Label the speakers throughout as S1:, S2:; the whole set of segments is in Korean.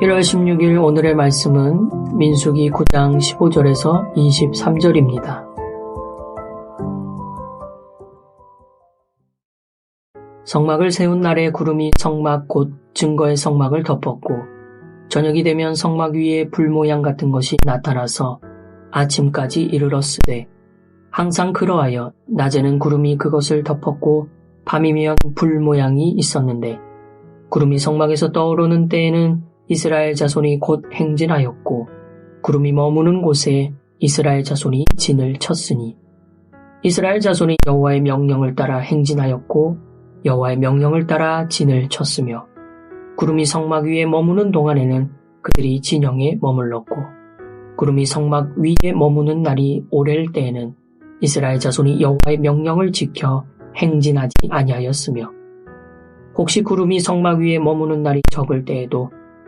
S1: 1월 16일 오늘의 말씀은 민수기 9장 15절에서 23절입니다. 성막을 세운 날에 구름이 성막 곧 증거의 성막을 덮었고 저녁이 되면 성막 위에 불 모양 같은 것이 나타나서 아침까지 이르렀으되 항상 그러하여 낮에는 구름이 그것을 덮었고 밤이면 불 모양이 있었는데 구름이 성막에서 떠오르는 때에는 이스라엘 자손이 곧 행진하였고 구름이 머무는 곳에 이스라엘 자손이 진을 쳤으니 이스라엘 자손이 여호와의 명령을 따라 행진하였고 여호와의 명령을 따라 진을 쳤으며 구름이 성막 위에 머무는 동안에는 그들이 진영에 머물렀고 구름이 성막 위에 머무는 날이 오랠 때에는 이스라엘 자손이 여호와의 명령을 지켜 행진하지 아니하였으며 혹시 구름이 성막 위에 머무는 날이 적을 때에도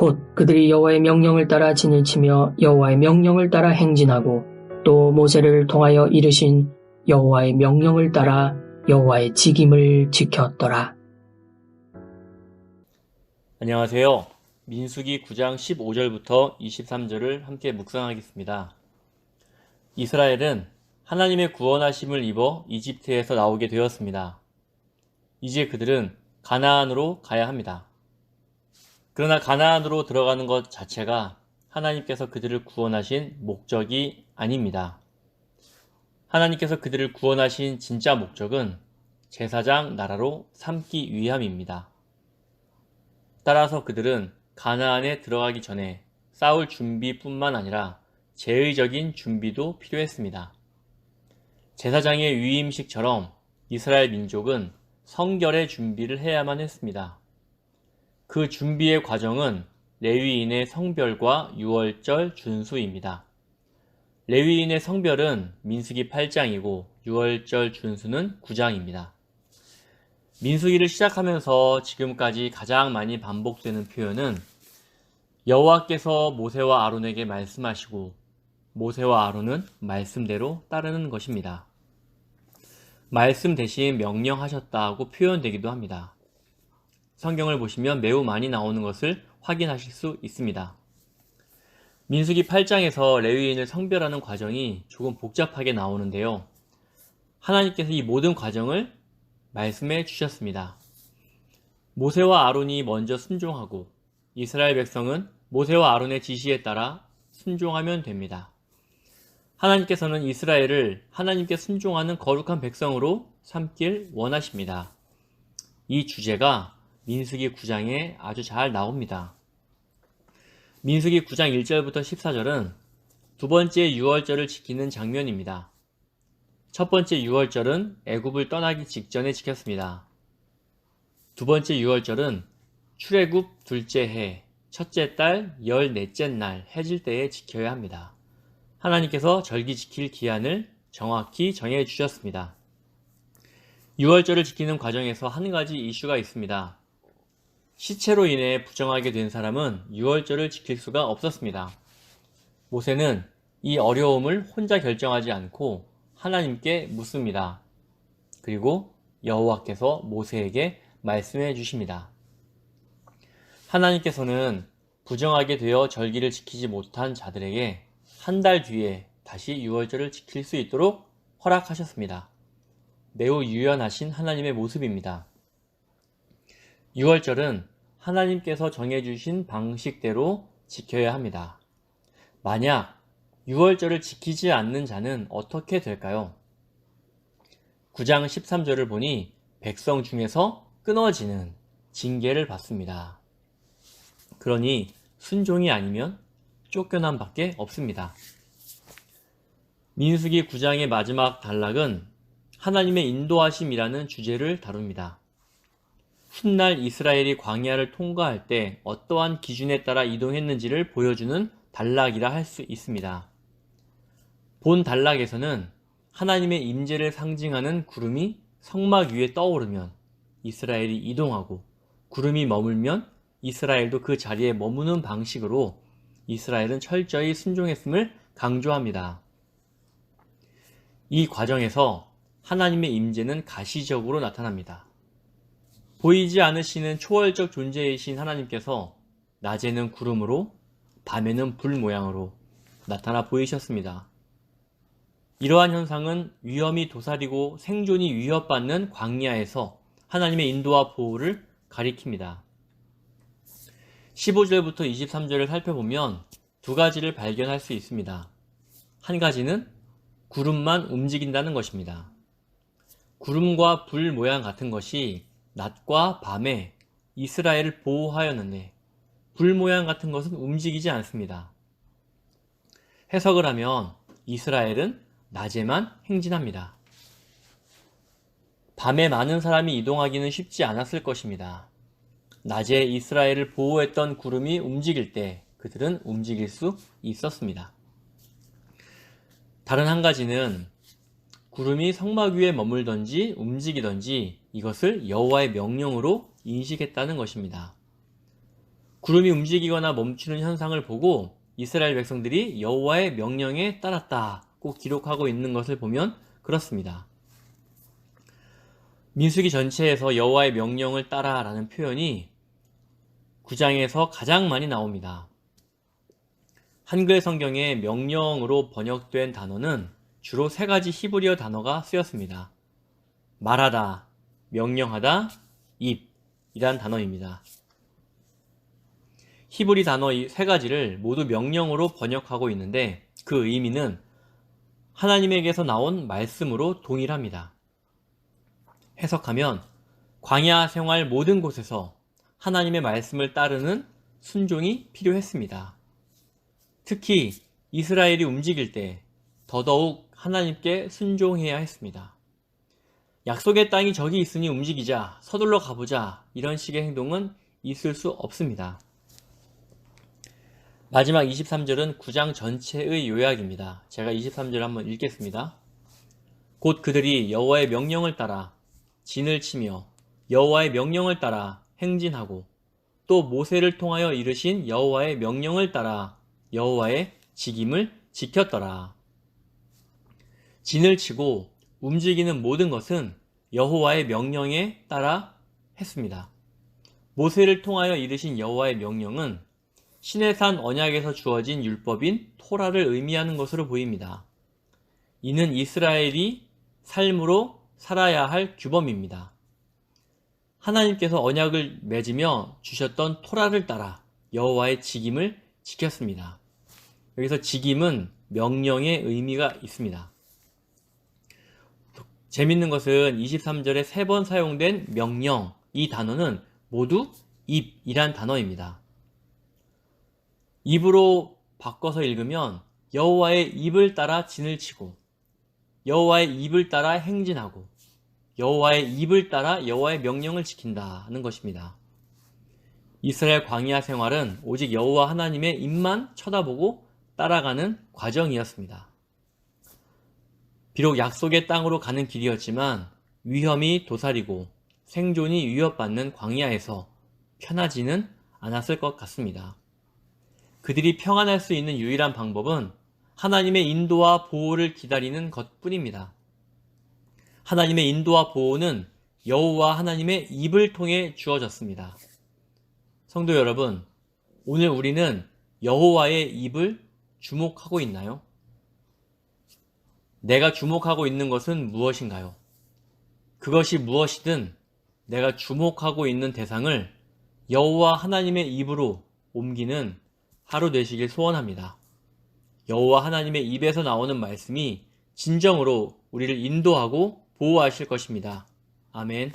S1: 곧 그들이 여호와의 명령을 따라 진을 치며 여호와의 명령을 따라 행진하고 또 모세를 통하여 이르신 여호와의 명령을 따라 여호와의 직임을 지켰더라.
S2: 안녕하세요. 민수기 9장 15절부터 23절을 함께 묵상하겠습니다. 이스라엘은 하나님의 구원하심을 입어 이집트에서 나오게 되었습니다. 이제 그들은 가나안으로 가야 합니다. 그러나 가나안으로 들어가는 것 자체가 하나님께서 그들을 구원하신 목적이 아닙니다. 하나님께서 그들을 구원하신 진짜 목적은 제사장 나라로 삼기 위함입니다. 따라서 그들은 가나안에 들어가기 전에 싸울 준비뿐만 아니라 제의적인 준비도 필요했습니다. 제사장의 위임식처럼 이스라엘 민족은 성결의 준비를 해야만 했습니다. 그 준비의 과정은 레위인의 성별과 유월절 준수입니다. 레위인의 성별은 민수기 8장이고 유월절 준수는 9장입니다. 민수기를 시작하면서 지금까지 가장 많이 반복되는 표현은 여호와께서 모세와 아론에게 말씀하시고 모세와 아론은 말씀대로 따르는 것입니다. 말씀 대신 명령하셨다고 표현되기도 합니다. 성경을 보시면 매우 많이 나오는 것을 확인하실 수 있습니다. 민수기 8장에서 레위인을 성별하는 과정이 조금 복잡하게 나오는데요. 하나님께서 이 모든 과정을 말씀해 주셨습니다. 모세와 아론이 먼저 순종하고 이스라엘 백성은 모세와 아론의 지시에 따라 순종하면 됩니다. 하나님께서는 이스라엘을 하나님께 순종하는 거룩한 백성으로 삼길 원하십니다. 이 주제가 민수기 9장에 아주 잘 나옵니다. 민수기 9장 1절부터 14절은 두 번째 유월절을 지키는 장면입니다. 첫 번째 유월절은 애굽을 떠나기 직전에 지켰습니다. 두 번째 유월절은 출애굽 둘째 해, 첫째 달, 열넷째 날 해질 때에 지켜야 합니다. 하나님께서 절기 지킬 기한을 정확히 정해 주셨습니다. 유월절을 지키는 과정에서 한 가지 이슈가 있습니다. 시체로 인해 부정하게 된 사람은 유월절을 지킬 수가 없었습니다. 모세는 이 어려움을 혼자 결정하지 않고 하나님께 묻습니다. 그리고 여호와께서 모세에게 말씀해 주십니다. 하나님께서는 부정하게 되어 절기를 지키지 못한 자들에게 한 달 뒤에 다시 유월절을 지킬 수 있도록 허락하셨습니다. 매우 유연하신 하나님의 모습입니다. 6월절은 하나님께서 정해주신 방식대로 지켜야 합니다. 만약 6월절을 지키지 않는 자는 어떻게 될까요? 9장 13절을 보니 백성 중에서 끊어지는 징계를 받습니다. 그러니 순종이 아니면 쫓겨남 밖에 없습니다. 민수기 9장의 마지막 단락은 하나님의 인도하심이라는 주제를 다룹니다. 훗날 이스라엘이 광야를 통과할 때 어떠한 기준에 따라 이동했는지를 보여주는 단락이라 할 수 있습니다. 본 단락에서는 하나님의 임재를 상징하는 구름이 성막 위에 떠오르면 이스라엘이 이동하고 구름이 머물면 이스라엘도 그 자리에 머무는 방식으로 이스라엘은 철저히 순종했음을 강조합니다. 이 과정에서 하나님의 임재는 가시적으로 나타납니다. 보이지 않으시는 초월적 존재이신 하나님께서 낮에는 구름으로 밤에는 불 모양으로 나타나 보이셨습니다. 이러한 현상은 위험이 도사리고 생존이 위협받는 광야에서 하나님의 인도와 보호를 가리킵니다. 15절부터 23절을 살펴보면 두 가지를 발견할 수 있습니다. 한 가지는 구름만 움직인다는 것입니다. 구름과 불 모양 같은 것이 낮과 밤에 이스라엘을 보호하였는데 불 모양 같은 것은 움직이지 않습니다. 해석을 하면 이스라엘은 낮에만 행진합니다. 밤에 많은 사람이 이동하기는 쉽지 않았을 것입니다. 낮에 이스라엘을 보호했던 구름이 움직일 때 그들은 움직일 수 있었습니다. 다른 한 가지는 구름이 성막 위에 머물던지 움직이던지 이것을 여호와의 명령으로 인식했다는 것입니다. 구름이 움직이거나 멈추는 현상을 보고 이스라엘 백성들이 여호와의 명령에 따랐다고 기록하고 있는 것을 보면 그렇습니다. 민수기 전체에서 여호와의 명령을 따라라는 표현이 9장에서 가장 많이 나옵니다. 한글 성경에 명령으로 번역된 단어는 주로 세 가지 히브리어 단어가 쓰였습니다. 말하다, 명령하다, 입 이란 단어입니다. 히브리 단어 이 세 가지를 모두 명령으로 번역하고 있는데 그 의미는 하나님에게서 나온 말씀으로 동일합니다. 해석하면 광야 생활 모든 곳에서 하나님의 말씀을 따르는 순종이 필요했습니다. 특히 이스라엘이 움직일 때 더더욱 하나님께 순종해야 했습니다. 약속의 땅이 저기 있으니 움직이자, 서둘러 가보자, 이런 식의 행동은 있을 수 없습니다. 마지막 23절은 9장 전체의 요약입니다. 제가 23절 한번 읽겠습니다. 곧 그들이 여호와의 명령을 따라 진을 치며 여호와의 명령을 따라 행진하고 또 모세를 통하여 이르신 여호와의 명령을 따라 여호와의 직임을 지켰더라. 진을 치고 움직이는 모든 것은 여호와의 명령에 따라 했습니다. 모세를 통하여 이르신 여호와의 명령은 시내산 언약에서 주어진 율법인 토라를 의미하는 것으로 보입니다. 이는 이스라엘이 삶으로 살아야 할 규범입니다. 하나님께서 언약을 맺으며 주셨던 토라를 따라 여호와의 직임을 지켰습니다. 여기서 직임은 명령의 의미가 있습니다. 재밌는 것은 23절에 세 번 사용된 명령, 이 단어는 모두 입이란 단어입니다. 입으로 바꿔서 읽으면 여호와의 입을 따라 진을 치고 여호와의 입을 따라 행진하고 여호와의 입을 따라 여호와의 명령을 지킨다는 것입니다. 이스라엘 광야 생활은 오직 여호와 하나님의 입만 쳐다보고 따라가는 과정이었습니다. 비록 약속의 땅으로 가는 길이었지만 위험이 도사리고 생존이 위협받는 광야에서 편하지는 않았을 것 같습니다. 그들이 평안할 수 있는 유일한 방법은 하나님의 인도와 보호를 기다리는 것 뿐입니다. 하나님의 인도와 보호는 여호와 하나님의 입을 통해 주어졌습니다. 성도 여러분, 오늘 우리는 여호와의 입을 주목하고 있나요? 내가 주목하고 있는 것은 무엇인가요? 그것이 무엇이든 내가 주목하고 있는 대상을 여호와 하나님의 입으로 옮기는 하루 되시길 소원합니다. 여호와 하나님의 입에서 나오는 말씀이 진정으로 우리를 인도하고 보호하실 것입니다. 아멘.